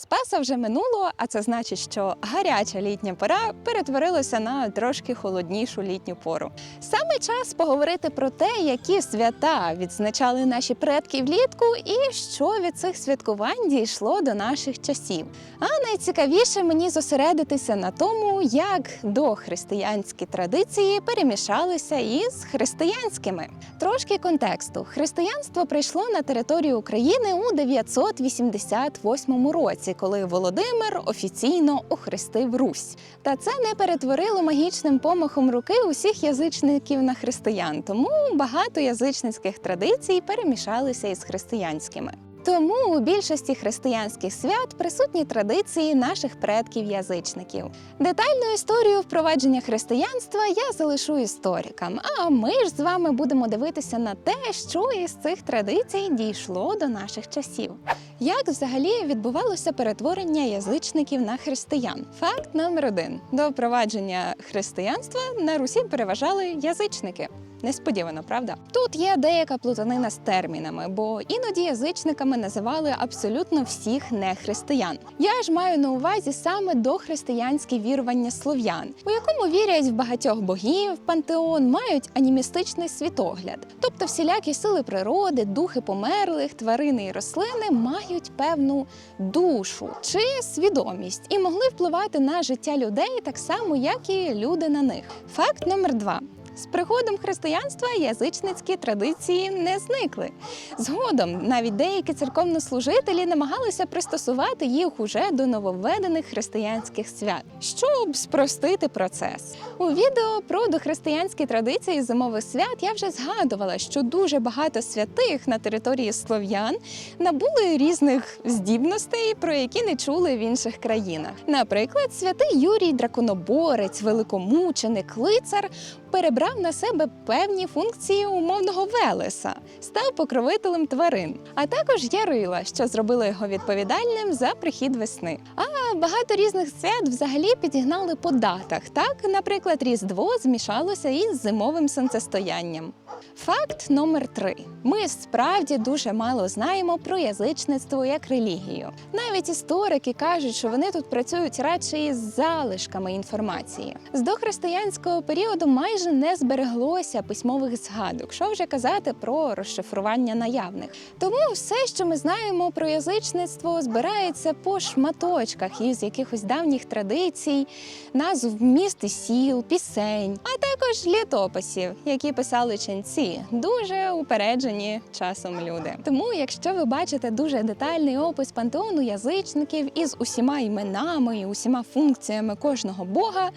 Спаса вже минуло, а це значить, що гаряча літня пора перетворилася на трошки холоднішу літню пору. Саме час поговорити про те, які свята відзначали наші предки влітку, і що від цих святкувань дійшло до наших часів. А найцікавіше мені зосередитися на тому, як дохристиянські традиції перемішалися із християнськими. Трошки контексту: християнство прийшло на територію України у 988 році, коли Володимир офіційно охрестив Русь. Та це не перетворило магічним помахом руки усіх язичників на християн, тому багато язичницьких традицій перемішалися із християнськими. Тому у більшості християнських свят присутні традиції наших предків-язичників. Детальну історію впровадження християнства я залишу історикам. А ми ж з вами будемо дивитися на те, що із цих традицій дійшло до наших часів. Як взагалі відбувалося перетворення язичників на християн? Факт номер один: до впровадження християнства на Русі переважали язичники. Несподівано, правда? Тут є деяка плутанина з термінами, бо іноді язичниками називали абсолютно всіх нехристиян. Я ж маю на увазі саме дохристиянські вірування слов'ян, у якому вірять в багатьох богів, пантеон, мають анімістичний світогляд. Тобто всілякі сили природи, духи померлих, тварини і рослини мають певну душу чи свідомість і могли впливати на життя людей так само, як і люди на них. Факт номер два. З приходом християнства язичницькі традиції не зникли. Згодом навіть деякі церковнослужителі намагалися пристосувати їх уже до нововведених християнських свят, щоб спростити процес. У відео про дохристиянські традиції зимових свят я вже згадувала, що дуже багато святих на території слов'ян набули різних здібностей, про які не чули в інших країнах. Наприклад, святий Юрій Драконоборець, великомученик, лицар перебрав на себе певні функції умовного велеса, став покровителем тварин, а також Ярила, що зробило його відповідальним за прихід весни. А багато різних свят взагалі підігнали по датах. Так, наприклад, Різдво змішалося із зимовим сонцестоянням. Факт номер три: ми справді дуже мало знаємо про язичництво як релігію. Навіть історики кажуть, що вони тут працюють радше із залишками інформації. З дохристиянського періоду майже не збереглося письмових згадок, що вже казати про розшифрування наявних. Тому все, що ми знаємо про язичництво, збирається по шматочках із якихось давніх традицій, назв міст і сіл, пісень, а також літописів, які писали ченці, дуже упереджені часом люди. Тому, якщо ви бачите дуже детальний опис пантеону язичників із усіма іменами і усіма функціями кожного бога,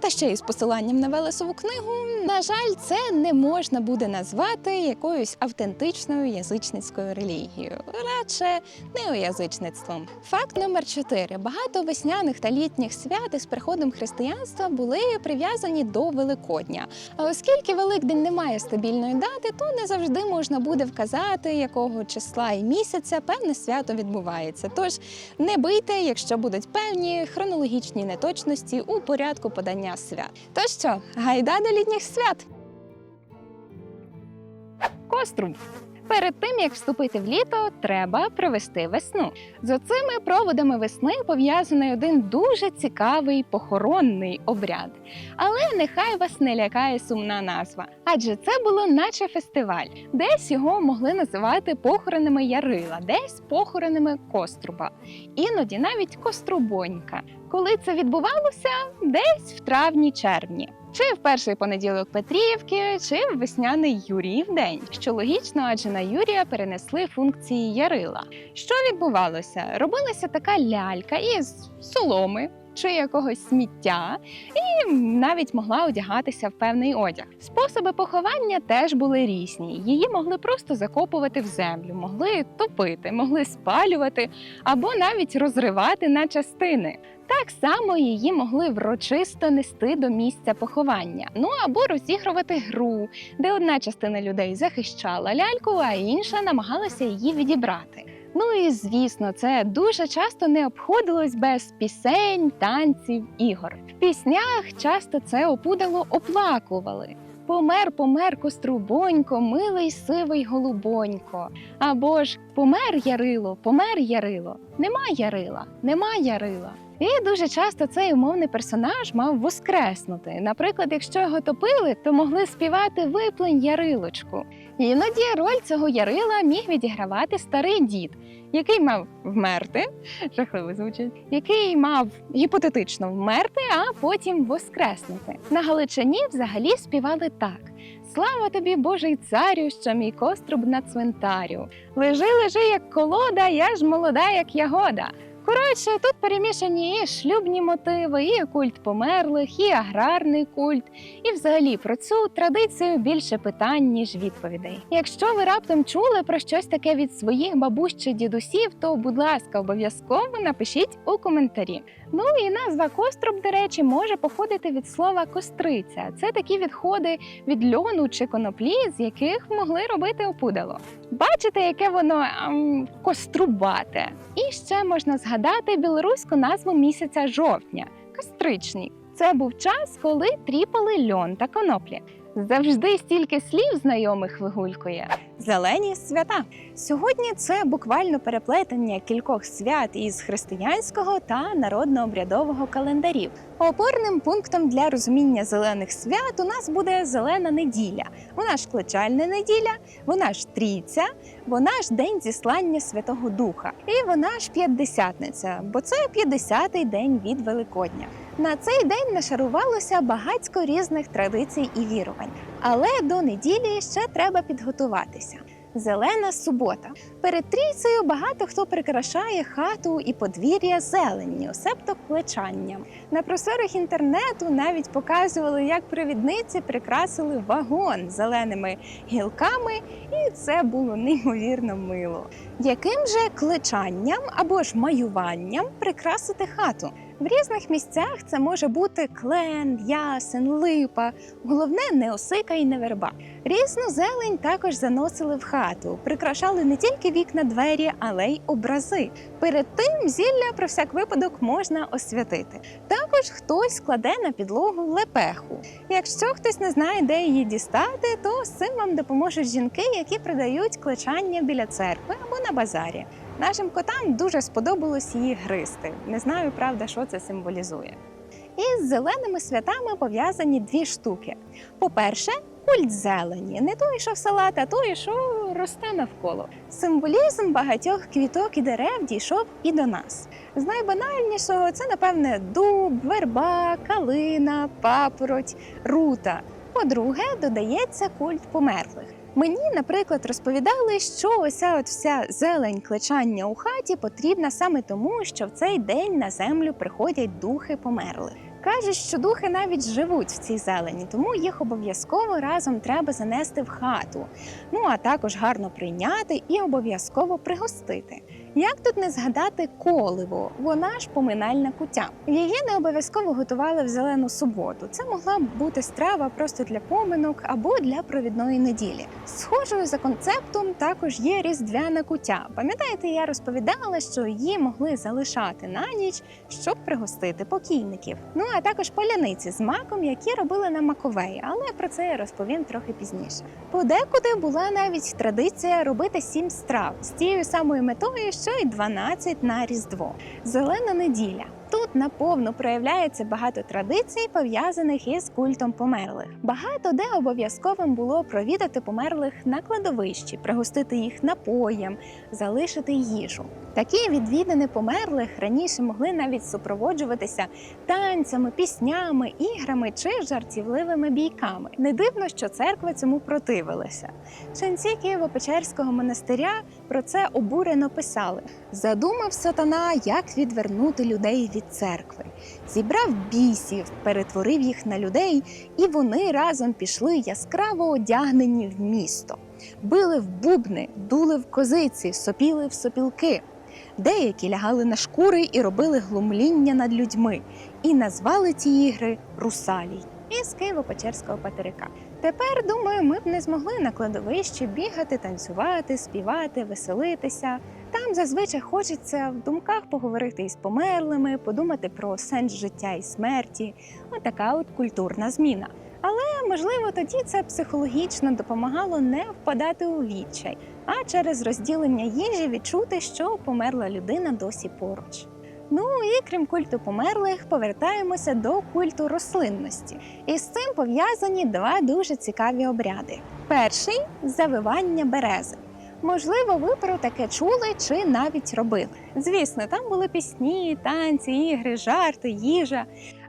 та ще із посиланням на Велесову книгу, на жаль, це не можна буде назвати якоюсь автентичною язичницькою релігією, радше неоязичництвом. Факт номер 4. Багато весняних та літніх свят із приходом християнства були прив'язані до Великодня. А оскільки Великдень не має стабільної дати, то не завжди можна буде вказати, якого числа і місяця певне свято відбувається. Тож не бийте, якщо будуть певні хронологічні неточності у порядку подання свят. То що, гайда до літніх свят? Кострум. Перед тим як вступити в літо, треба провести весну. З оцими проводами весни пов'язаний один дуже цікавий похоронний обряд. Але нехай вас не лякає сумна назва, адже це було наче фестиваль. Десь його могли називати похоронами Ярила, десь похоронами Коструба, іноді навіть Кострубонька. Коли це відбувалося, десь в травні-червні. Чи в перший понеділок Петрівки, чи в весняний Юріїв день, що логічно, адже на Юрія перенесли функції Ярила. Що відбувалося? Робилася така лялька із соломи чи якогось сміття, і навіть могла одягатися в певний одяг. Способи поховання теж були різні. Її могли просто закопувати в землю, могли топити, могли спалювати або навіть розривати на частини. Так само її могли врочисто нести до місця поховання, ну або розігрувати гру, де одна частина людей захищала ляльку, а інша намагалася її відібрати. Ну і звісно, це дуже часто не обходилось без пісень, танців, ігор. В піснях часто це опудало оплакували. Помер, помер кострубонько, милий сивий голубонько. Або ж помер Ярило, помер Ярило, нема Ярила, нема Ярила. І дуже часто цей умовний персонаж мав воскреснути. Наприклад, якщо його топили, то могли співати виплень Ярилочку. Іноді роль цього Ярила міг відігравати старий дід, який мав вмерти, жахливо звучить, який мав гіпотетично вмерти, а потім воскреснути. На Галичині взагалі співали так. Слава тобі, Божий царю, що мій коструб на цвинтарю. Лежи, лежи, як колода, я ж молода, як ягода. Коротше, тут перемішані і шлюбні мотиви, і культ померлих, і аграрний культ, і взагалі про цю традицію більше питань, ніж відповідей. Якщо ви раптом чули про щось таке від своїх бабусь чи дідусів, то, будь ласка, обов'язково напишіть у коментарі. Ну і назва коструб, до речі, може походити від слова костриця. Це такі відходи від льону чи коноплі, з яких могли робити опудало. Бачите, яке воно ем, кострубате. І ще можна згадати білоруську назву місяця жовтня костричник. Це був час, коли тріпали льон та коноплі. Завжди стільки слів знайомих вигулькує. Зелені свята. Сьогодні це буквально переплетення кількох свят із християнського та народно-обрядового календарів. Опорним пунктом для розуміння зелених свят у нас буде зелена неділя. Вона ж кличальна неділя, вона ж трійця, вона ж день зіслання Святого Духа. І вона ж п'ятдесятниця, бо це 50-й день від Великодня. На цей день нашарувалося багатько різних традицій і вірувань. Але до неділі ще треба підготуватися. Зелена субота. Перед трійцею багато хто прикрашає хату і подвір'я зеленню, себто клечанням. На просторах інтернету навіть показували, як провідниці прикрасили вагон зеленими гілками, і це було неймовірно мило. Яким же клечанням або ж маюванням прикрасити хату? В різних місцях це може бути клен, ясен, липа. Головне не осика і не верба. Різну зелень також заносили в хату, прикрашали не тільки вікна, двері, але й образи. Перед тим зілля про всяк випадок можна освятити. Також хтось кладе на підлогу лепеху. Якщо хтось не знає, де її дістати, то з цим вам допоможуть жінки, які продають клечання біля церкви або на базарі. Нашим котам дуже сподобалось її гризти. Не знаю, правда, що це символізує. І з зеленими святами пов'язані дві штуки. По-перше, культ зелені, не той, що в салат, а той, що росте навколо. Символізм багатьох квіток і дерев дійшов і до нас. З найбанальнішого це, напевне, дуб, верба, калина, папороть, рута. По-друге, додається культ померлих. Мені, наприклад, розповідали, що ося от вся зелень клечання у хаті потрібна саме тому, що в цей день на землю приходять духи померлих. Кажуть, що духи навіть живуть в цій зелені, тому їх обов'язково разом треба занести в хату. Ну а також гарно прийняти і обов'язково пригостити. Як тут не згадати коливо? Вона ж поминальна кутя. Її не обов'язково готували в зелену суботу. Це могла б бути страва просто для поминок або для провідної неділі. Схожою за концептом також є різдвяна кутя. Пам'ятаєте, я розповідала, що її могли залишати на ніч, щоб пригостити покійників. Ну а також паляниці з маком, які робили на маковей, але про це я розповім трохи пізніше. Подекуди була навіть традиція робити сім страв з тією самою метою, що й 12 на різдво. Зелена неділя. Тут наповну проявляється багато традицій, пов'язаних із культом померлих. Багато де обов'язковим було провідати померлих на кладовищі, пригостити їх напоєм, залишити їжу. Такі відвідини померлих раніше могли навіть супроводжуватися танцями, піснями, іграми чи жартівливими бійками. Не дивно, що церква цьому противилася. Ченці Києво-Печерського монастиря про це обурено писали: задумав сатана, як відвернути людей від церкви, зібрав бісів, перетворив їх на людей, і вони разом пішли яскраво одягнені в місто. Били в бубни, дули в козиці, сопіли в сопілки. Деякі лягали на шкури і робили глумління над людьми, і назвали ці ігри Русалій із Києво-Печерського патерика. Тепер, думаю, ми б не змогли на кладовищі бігати, танцювати, співати, веселитися. Там зазвичай хочеться в думках поговорити із померлими, подумати про сенс життя і смерті. Отака от культурна зміна. Але можливо, тоді це психологічно допомагало не впадати у відчай, а через розділення їжі відчути, що померла людина досі поруч. Ну і крім культу померлих, повертаємося до культу рослинності. І з цим пов'язані два дуже цікаві обряди. Перший завивання берези. Можливо, ви про таке чули чи навіть робили. Звісно, там були пісні, танці, ігри, жарти, їжа.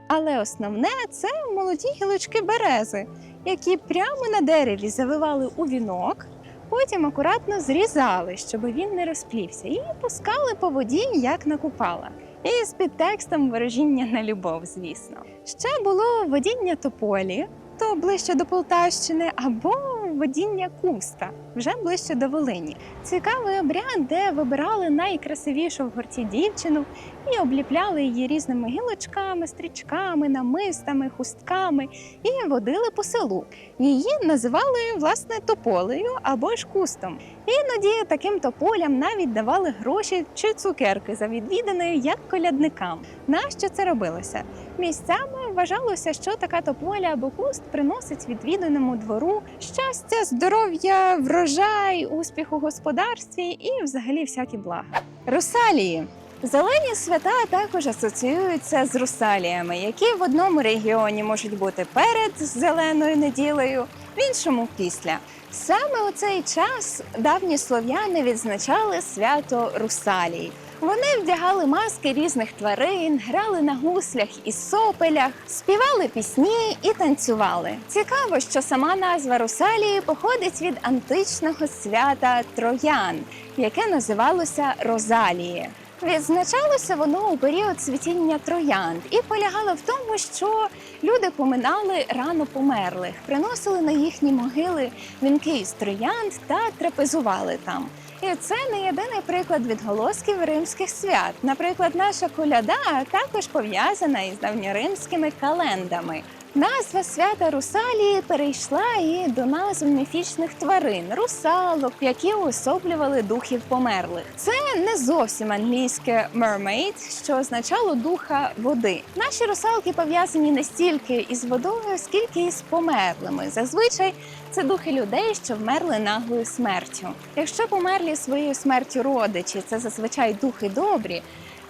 Але основне це молоді гілочки берези, які прямо на дереві завивали у вінок, потім акуратно зрізали, щоб він не розплівся, і пускали по воді, як на купала. І з підтекстом ворожіння на любов, звісно. Ще було водіння тополі, то ближче до Полтавщини, або водіння куста, вже ближче до Волині. Цікавий обряд, де вибирали найкрасивішу в гурті дівчину і обліпляли її різними гілочками, стрічками, намистами, хустками і водили по селу. Її називали власне тополею або ж кустом. Іноді таким тополям навіть давали гроші чи цукерки за відвіданою як колядникам. Нащо це робилося? Місцями вважалося, що така тополя або куст приносить відвіданому двору щастя, здоров'я, врожай, успіх у господарстві і взагалі всякі блага. Русалії. Зелені свята також асоціюються з русаліями, які в одному регіоні можуть бути перед зеленою неділею, в іншому після. Саме у цей час давні слов'яни відзначали свято русалій. Вони вдягали маски різних тварин, грали на гуслях і сопелях, співали пісні і танцювали. Цікаво, що сама назва русалії походить від античного свята Троян, яке називалося Розаліє. Відзначалося воно у період цвітіння троянд і полягало в тому, що люди поминали рано померлих, приносили на їхні могили вінки із троянд та трапезували там. І це не єдиний приклад відголосків римських свят. Наприклад, наша коляда також пов'язана із давньоримськими календами. Назва свята Русалії перейшла і до назв міфічних тварин русалок, які уособлювали духів померлих. Це не зовсім англійське mermaid, що означало духа води. Наші русалки пов'язані не стільки із водою, скільки із померлими. Зазвичай це духи людей, що вмерли наглою смертю. Якщо померлі своєю смертю родичі, це зазвичай духи добрі.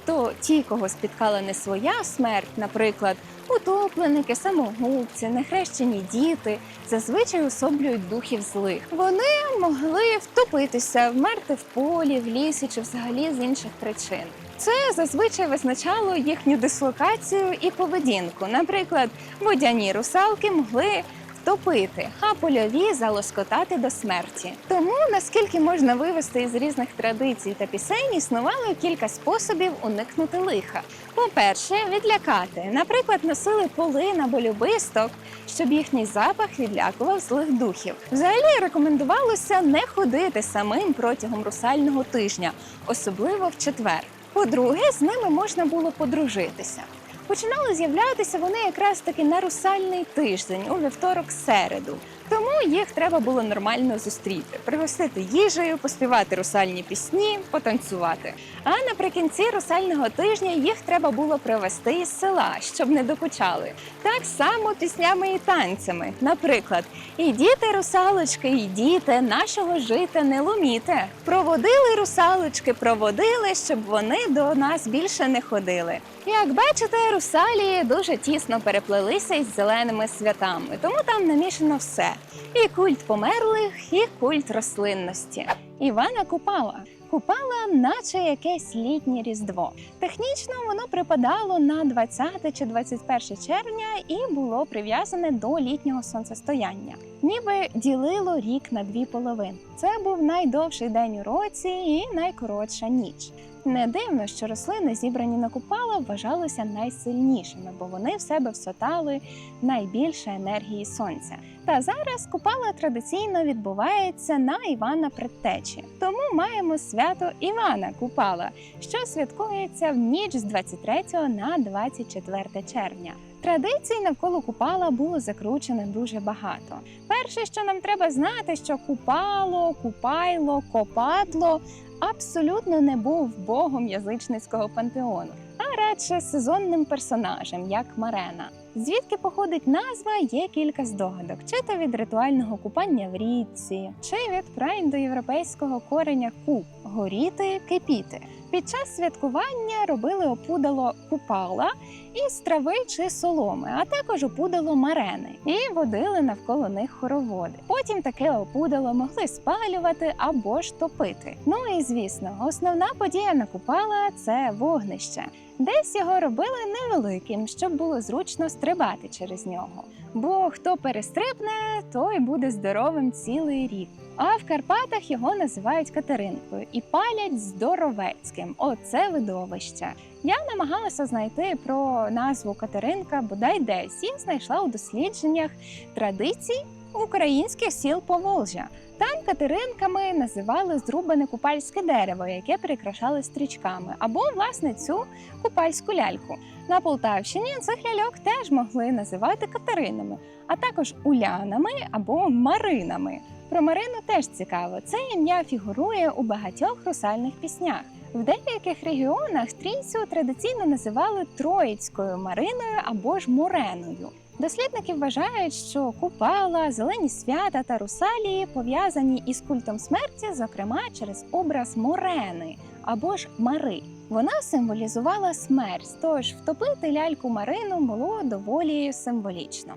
То ті, кого спіткала не своя смерть, наприклад, утопленики, самогубці, нехрещені діти, зазвичай особлюють духів злих. Вони могли втопитися, вмерти в полі, в лісі чи взагалі з інших причин. Це зазвичай визначало їхню дислокацію і поведінку. Наприклад, водяні русалки могли втопити, а польові залоскотати до смерті. Тому, наскільки можна вивести із різних традицій та пісень, існувало кілька способів уникнути лиха. По-перше, відлякати. Наприклад, носили полин або любисток, щоб їхній запах відлякував злих духів. Взагалі рекомендувалося не ходити самим протягом русального тижня, особливо в четвер. По-друге, з ними можна було подружитися. Починали з'являтися вони якраз таки на русальний тиждень у вівторок середу. Тому їх треба було нормально зустріти, пригостити їжею, поспівати русальні пісні, потанцювати. А наприкінці русального тижня їх треба було привезти із села, щоб не докучали. Так само піснями і танцями. Наприклад, ідіте, русалочки, ідіте, нашого жита не ломіте. Проводили русалочки, проводили, щоб вони до нас більше не ходили. Як бачите, русалії дуже тісно переплелися із зеленими святами, тому там намішано все: і культ померлих, і культ рослинності. Івана Купала. Купала, наче якесь літнє різдво. Технічно воно припадало на 20 чи 21 червня і було прив'язане до літнього сонцестояння. Ніби ділило рік на дві половини. Це був найдовший день у році і найкоротша ніч. Не дивно, що рослини, зібрані на купала, вважалися найсильнішими, бо вони в себе всотали найбільше енергії сонця. Та зараз купала традиційно відбувається на Івана Предтечі. Тому маємо свято Івана Купала, що святкується в ніч з 23 на 24 червня. Традицій навколо купала було закручено дуже багато. Перше, що нам треба знати, що купало, купайло, копатло абсолютно не був богом язичницького пантеону, а радше сезонним персонажем, як Марена. Звідки походить назва, є кілька здогадок: чи то від ритуального купання в річці, чи від країндоєвропейського кореня куп горіти, кипіти. Під час святкування робили опудало купала із трави чи соломи, а також опудало марени і водили навколо них хороводи. Потім таке опудало могли спалювати або ж топити. Ну і звісно, основна подія на купала це вогнище. Десь його робили невеликим, щоб було зручно стрибати через нього. Бо хто перестрибне, той буде здоровим цілий рік. А в Карпатах його називають Катеринкою і палять здоровецьким. Оце видовище. Я намагалася знайти про назву Катеринка бодай десь і знайшла у дослідженнях традицій українських сіл Поволжя. Там катеринками називали зрубане купальське дерево, яке прикрашали стрічками, або власне цю купальську ляльку. На Полтавщині цих ляльок теж могли називати катеринами, а також улянами або маринами. Про Марину теж цікаво. Це ім'я фігурує у багатьох русальних піснях. В деяких регіонах стрільцю традиційно називали Троїцькою Мариною або ж Муреною. Дослідники вважають, що купала, зелені свята та русалії пов'язані із культом смерті, зокрема через образ Морени або ж Мари. Вона символізувала смерть, тож втопити ляльку Марину було доволі символічно.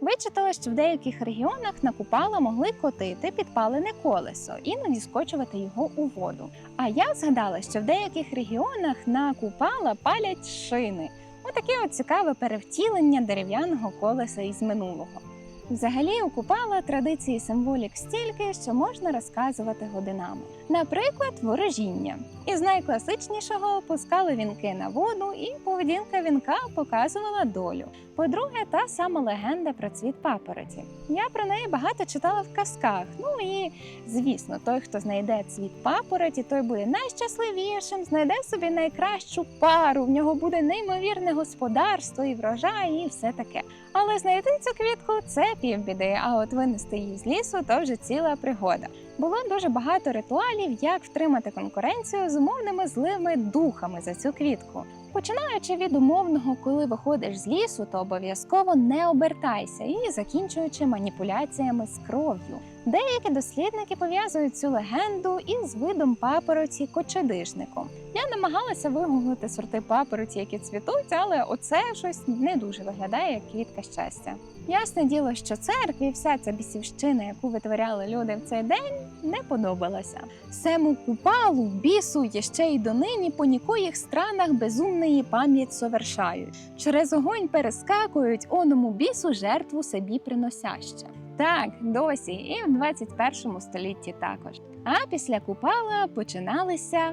Вичитала, що в деяких регіонах на купала могли котити підпалене колесо, іноді скочувати його у воду. А я згадала, що в деяких регіонах на купала палять шини. Отаке от цікаве перевтілення дерев'яного колеса із минулого. Взагалі, у Купала традиції символік стільки, що можна розказувати годинами. Наприклад, ворожіння. Із найкласичнішого пускали вінки на воду, і поведінка вінка показувала долю. По-друге, та сама легенда про цвіт папороті. Я про неї багато читала в казках. Ну і звісно, той, хто знайде цвіт папороті, той буде найщасливішим, знайде собі найкращу пару. В нього буде неймовірне господарство і врожай, і все таке. Але знайти цю квітку це півбіди. А от винести її з лісу то вже ціла пригода. Було дуже багато ритуалів, як втримати конкуренцію з умовними злими духами за цю квітку. Починаючи від умовного, коли виходиш з лісу, то обов'язково не обертайся і закінчуючи маніпуляціями з кров'ю. Деякі дослідники пов'язують цю легенду із видом папороті кочедишником. Я намагалася вигуглити сорти папороті, які цвітуть, але оце щось не дуже виглядає як квітка щастя. Ясне діло, що церкві вся ця бісівщина, яку витворяли люди в цей день, не подобалася. Сему купалу, бісу є ще й донині по нікоїх странах безумної пам'ять совершають. Через огонь перескакують оному бісу жертву собі приносяще. Так, досі, і в 21 столітті також. А після купала починалися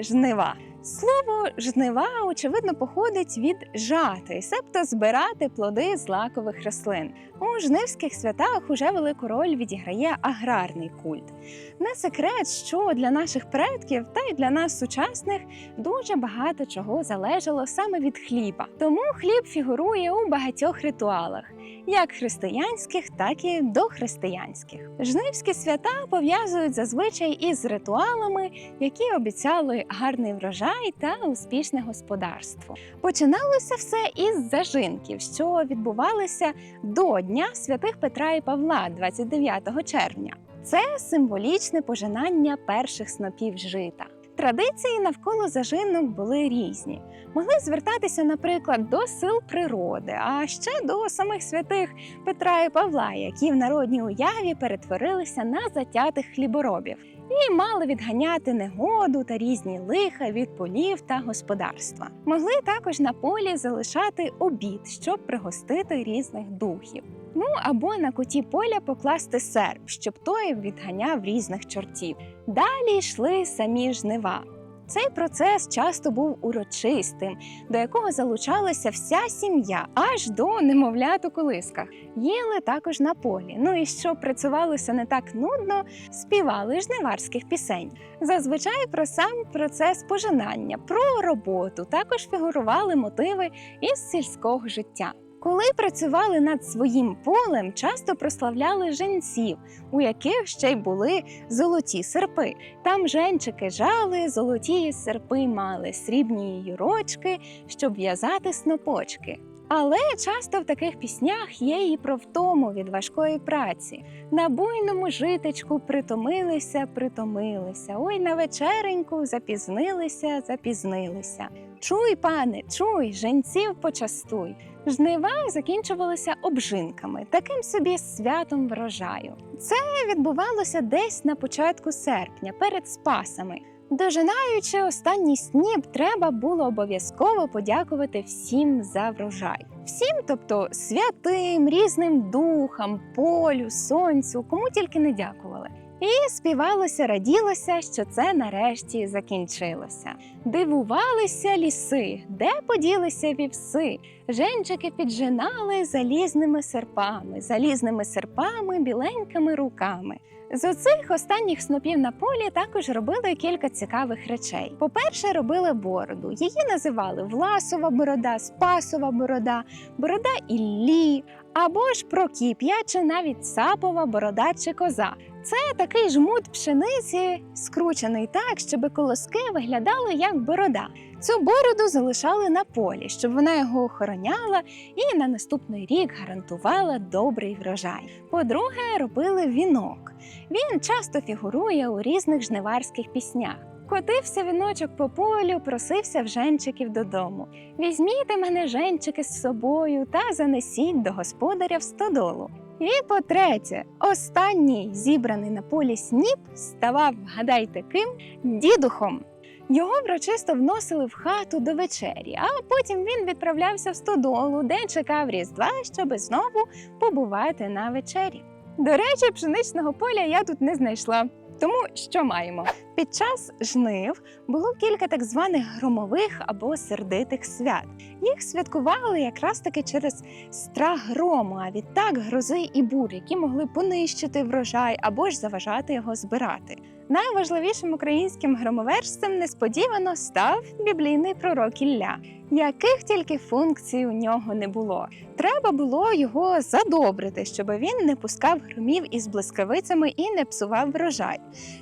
жнива. Слово жнива, очевидно, походить від жати, себто збирати плоди з лакових рослин. У жнивських святах уже велику роль відіграє аграрний культ. Не секрет, що для наших предків та й для нас сучасних дуже багато чого залежало саме від хліба. Тому хліб фігурує у багатьох ритуалах, як християнських, так і дохристиянських. Жнивські свята пов'язують зазвичай із ритуалами, які обіцяли гарний врожай та успішне господарство. Починалося все із зажинків, що відбувалися до Дня святих Петра і Павла, 29 червня. Це символічне пожинання перших снопів жита. Традиції навколо зажинок були різні. Могли звертатися, наприклад, до сил природи, а ще до самих святих Петра і Павла, які в народній уяві перетворилися на затятих хліборобів і мали відганяти негоду та різні лиха від полів та господарства. Могли також на полі залишати обід, щоб пригостити різних духів. Ну або на куті поля покласти серп, щоб той відганяв різних чортів. Далі йшли самі жнива. Цей процес часто був урочистим, до якого залучалася вся сім'я аж до немовлят у колисках. Їли також на полі. Ну і щоб працювалося не так нудно, співали жниварських пісень. Зазвичай про сам процес пожинання, про роботу також фігурували мотиви із сільського життя. Коли працювали над своїм полем, часто прославляли женців, у яких ще й були золоті серпи. Там женчики жали, золоті серпи мали, срібні юрочки, щоб в'язати снопочки. Але часто в таких піснях є і про втому від важкої праці. На буйному житечку притомилися, притомилися. Ой, на вечереньку запізнилися, запізнилися. Чуй, пане, чуй, женців почастуй. Жнива закінчувалися обжинками, таким собі святом врожаю. Це відбувалося десь на початку серпня, перед спасами. Дожинаючи останній сніп, треба було обов'язково подякувати всім за врожай. Всім, тобто святим, різним духам, полю, сонцю, кому тільки не дякували. І співалося, раділося, що це нарешті закінчилося. Дивувалися ліси, де поділися вівси. Женчики піджинали залізними серпами, залізними серпами, біленькими руками. З оцих останніх снопів на полі також робили кілька цікавих речей. По-перше, робили бороду. Її називали Власова борода, Спасова борода, борода Іллі або ж Прокіп'я, чи навіть Сапова борода чи коза. Це такий жмут пшениці, скручений так, щоб колоски виглядали як борода. Цю бороду залишали на полі, щоб вона його охороняла і на наступний рік гарантувала добрий врожай. По-друге, робили вінок. Він часто фігурує у різних жниварських піснях. Котився віночок по полю, просився в женчиків додому. Візьміте мене, женчики, з собою та занесіть до господаря в стодолу. І по-третє, останній зібраний на полі сніп ставав, гадайте ким, дідухом. Його врочисто вносили в хату до вечері, а потім він відправлявся в стодолу, де чекав Різдва, щоби знову побувати на вечері. До речі, пшеничного поля я тут не знайшла. Тому що маємо? Під час жнив було кілька так званих громових або сердитих свят. Їх святкували якраз таки через страх грому, а відтак грози і бур, які могли понищити врожай або ж заважати його збирати. Найважливішим українським громовержцем несподівано став біблійний пророк Ілля, яких тільки функцій у нього не було. Треба було його задобрити, щоб він не пускав громів із блискавицями і не псував врожай.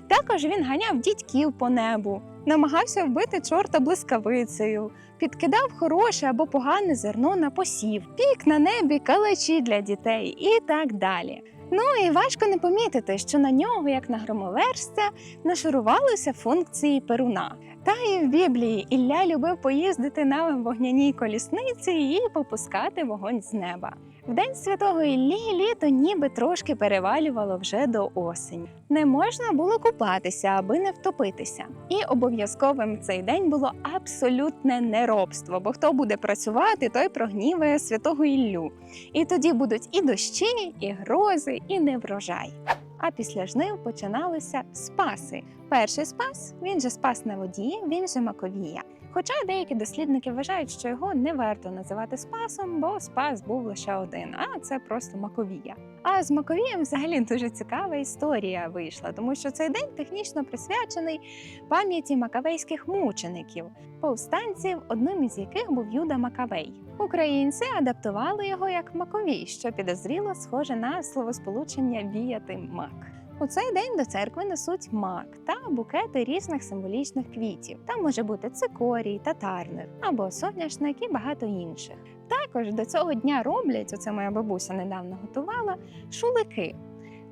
Також він ганяв дідьків по небу, намагався вбити чорта блискавицею, підкидав хороше або погане зерно на посів, пік на небі калачі для дітей і так далі. Ну і важко не помітити, що на нього, як на громовержця, нашарувалися функції перуна. Та в Біблії Ілля любив поїздити на вогняній колісниці і попускати вогонь з неба. В день святого Іллі літо ніби трошки перевалювало вже до осені. Не можна було купатися, аби не втопитися. І обов'язковим цей день було абсолютне неробство, бо хто буде працювати, той прогніває святого Іллю. І тоді будуть і дощі, і грози, і неврожай. А після жнив починалися спаси. Перший спас він же спас на воді, він же Маковія. Хоча деякі дослідники вважають, що його не варто називати спасом, бо спас був лише один, а це просто Маковія. А з Маковієм взагалі дуже цікава історія вийшла, тому що цей день технічно присвячений пам'яті макавейських мучеників, повстанців, одним із яких був Юда Макавей. Українці адаптували його як Маковій, що підозріло схоже на словосполучення віяти мак. У цей день до церкви несуть мак та букети різних символічних квітів. Там може бути цикорій, татарник або соняшник і багато інших. Також до цього дня роблять, оце моя бабуся недавно готувала, шулики.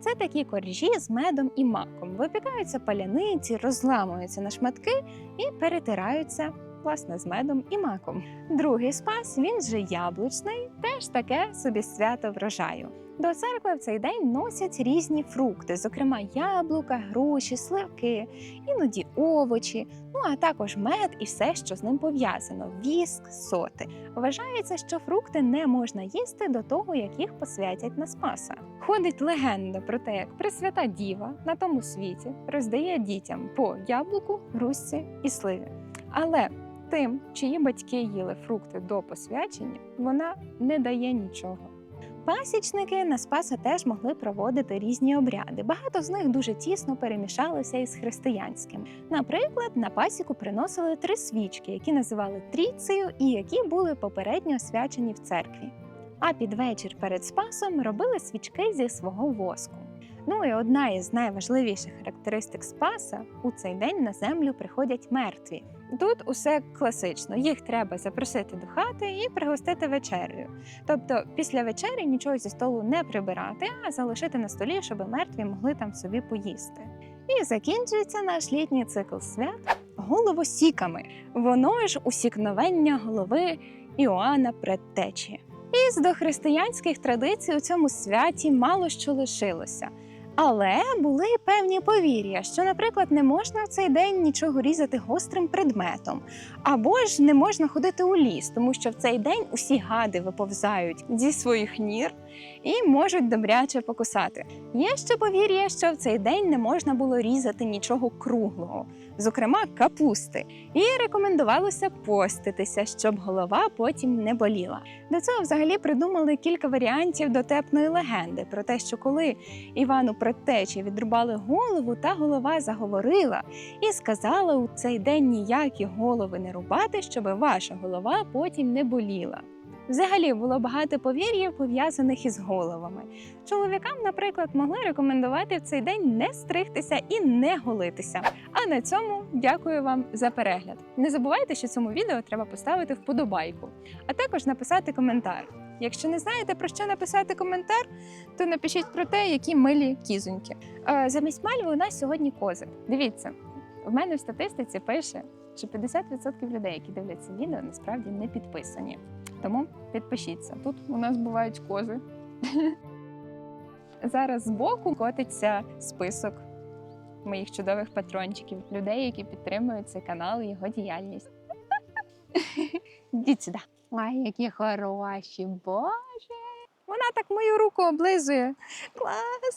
Це такі коржі з медом і маком. Випікаються паляниці, розламуються на шматки і перетираються власне з медом і маком. Другий спас він же яблучний, теж таке собі свято врожаю. До церкви в цей день носять різні фрукти, зокрема яблука, груші, сливки, іноді овочі, ну а також мед і все, що з ним пов'язано віск, соти. Вважається, що фрукти не можна їсти до того, як їх посвятять на спаса. Ходить легенда про те, як Пресвята Діва на тому світі роздає дітям по яблуку, грушці і сливі. Але тим, чиї батьки їли фрукти до посвячення, вона не дає нічого. Пасічники на Спаса теж могли проводити різні обряди. Багато з них дуже тісно перемішалися із християнським. Наприклад, на пасіку приносили три свічки, які називали трійцею і які були попередньо освячені в церкві. А під вечір перед спасом робили свічки зі свого воску. Ну і одна із найважливіших характеристик спаса у цей день на землю приходять мертві. Тут усе класично. Їх треба запросити до хати і пригостити вечерею. Тобто, після вечері нічого зі столу не прибирати, а залишити на столі, щоб мертві могли там собі поїсти. І закінчується наш літній цикл свят головосіками. Воно ж усікновення голови Іоанна Предтечі. Із дохристиянських традицій у цьому святі мало що лишилося. Але були певні повір'я, що, наприклад, не можна в цей день нічого різати гострим предметом, або ж не можна ходити у ліс, тому що в цей день усі гади виповзають зі своїх нір і можуть добряче покусати. Є ще повір'я, що в цей день не можна було різати нічого круглого, зокрема капусти, і рекомендувалося поститися, щоб голова потім не боліла. До цього взагалі придумали кілька варіантів дотепної легенди про те, що коли Івану Предтечі відрубали голову, та голова заговорила і сказала у цей день ніякі голови не рубати, щоб ваша голова потім не боліла. Взагалі було багато повір'їв, пов'язаних із головами. Чоловікам, наприклад, могли рекомендувати в цей день не стригтися і не голитися. А на цьому дякую вам за перегляд. Не забувайте, що цьому відео треба поставити вподобайку, а також написати коментар. Якщо не знаєте про що написати коментар, то напишіть про те, які милі кізоньки. Е, замість мальви у нас сьогодні кози. Дивіться, в мене в статистиці пише, що 50% людей, які дивляться відео, насправді не підписані. Тому підпишіться. Тут у нас бувають кози. Зараз збоку котиться список моїх чудових патрончиків, людей, які підтримують цей канал і його діяльність. Йдіть сюди. Ай, які хороші, боже. Вона так мою руку облизує. Клас!